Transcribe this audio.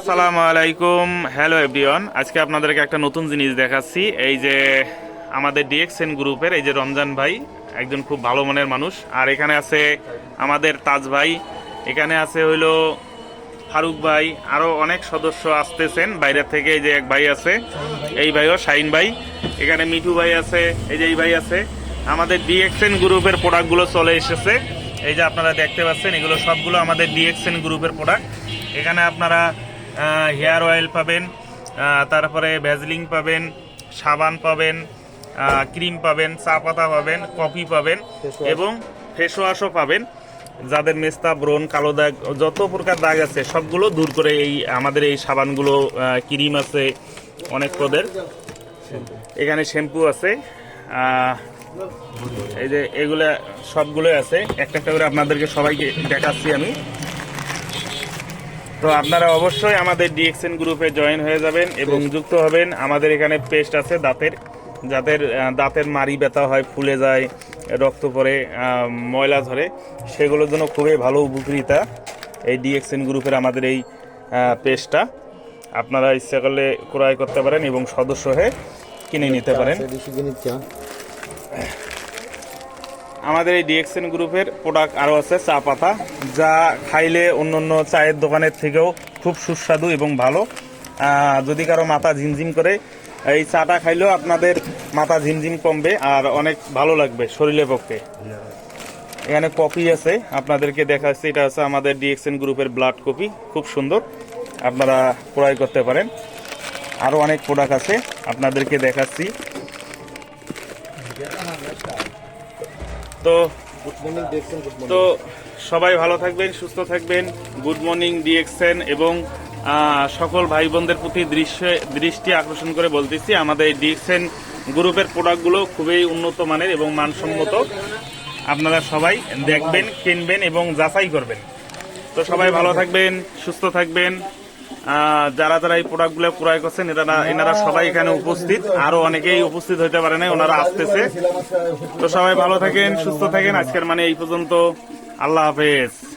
আসসালামু আলাইকুম। Hello everyone আজকে আপনাদেরকে একটা নতুন জিনিস দেখাচ্ছি। এই যে আমাদের ডিএক্সএন গ্রুপের এই যে রমজান ভাই, একজন খুব ভালো মনের মানুষ। আর এখানে আছে আমাদের তাজ ভাই। এখানে আছে হইল ফারুক ভাই। আরও অনেক সদস্য আসতেছেন। বাইরের থেকে এই যে এক ভাই আছে, এই ভাইও শাইন ভাই। এখানে মিঠু ভাই আছে, এই যে এই ভাই আছে। আমাদের ডিএক্সএন গ্রুপের প্রোডাক্টগুলো চলে এসেছে। এই যে আপনারা দেখতে পাচ্ছেন, এগুলো সবগুলো আমাদের ডিএক্সএন গ্রুপের প্রোডাক্ট। এখানে আপনারা হেয়ার অয়েল পাবেন তারপরে ভ্যাজলিং পাবেন সাবান পাবেন ক্রিম পাবেন চা পাতা পাবেন কফি পাবেন এবং ফেস ওয়াশও পাবেন। যাদের মেস্তা ব্রণ কালো দাগ যত প্রকার দাগ আছে সবগুলো দূর করে এই আমাদের এই সাবানগুলো ক্রিম আছে অনেক পদের এখানে শ্যাম্পু আছে এই যে এগুলা সবগুলোই আছে। একটা একটা করে আপনাদেরকে সবাইকে দেখাচ্ছি আমি। তো আপনারা অবশ্যই আমাদের ডিএক্সএন গ্রুপে জয়েন হয়ে যাবেন এবং যুক্ত হবেন। আমাদের এখানে পেস্ট আছে দাঁতের। যাদের দাঁতের মারি ব্যথা হয় ফুলে যায় রক্ত পড়ে আহ, ময়লা ধরে সেগুলোর জন্য খুবই ভালো উপকৃতা এই ডিএক্সএন গ্রুপের আমাদের এই পেস্টটা। আপনারা ইচ্ছা করলে ক্রয় করতে পারেন এবং সদস্য হয়ে কিনে নিতে পারেন। আমাদের এই ডিএক্সএন গ্রুপের প্রোডাক্ট আরও আছে, চা পাতা, যা খাইলে অন্য অন্য চায়ের দোকানের থেকেও খুব সুস্বাদু এবং ভালো। যদি কারও মাথা ঝিমঝিম করে, এই চাটা খাইলেও আপনাদের মাথা ঝিমঝিম কমবে আর অনেক ভালো লাগবে শরীরের পক্ষে। এখানে কপি আছে, আপনাদেরকে দেখাচ্ছি, এটা হচ্ছে আমাদের ডিএক্সএন গ্রুপের ব্লাড কপি খুব সুন্দর, আপনারা ক্রয় করতে পারেন। আরও অনেক প্রোডাক্ট আছে, আপনাদেরকে দেখাচ্ছি। তো তো সবাই ভালো থাকবেন সুস্থ থাকবেন। গুড মর্নিং ডিএক্সএন এবং সকল ভাই বোনদের প্রতি দৃশ্য দৃষ্টি আকর্ষণ করে বলতেছি আমাদের এই ডিএক্সএন গ্রুপের প্রোডাক্টগুলো খুবই উন্নত মানের এবং মানসম্মত। আপনারা সবাই দেখবেন কিনবেন এবং যাচাই করবেন। তো সবাই ভালো থাকবেন সুস্থ থাকবেন। যারা যারা এই প্রোডাক্টগুলো ক্রয় করছেন, এনারা এনারা সবাই এখানে উপস্থিত। আরও অনেকেই উপস্থিত হইতে পারে নাই, ওনারা আসতেছে। তো সবাই ভালো থাকেন, সুস্থ থাকেন। আজকের মানে এই পর্যন্ত। আল্লাহ হাফেজ।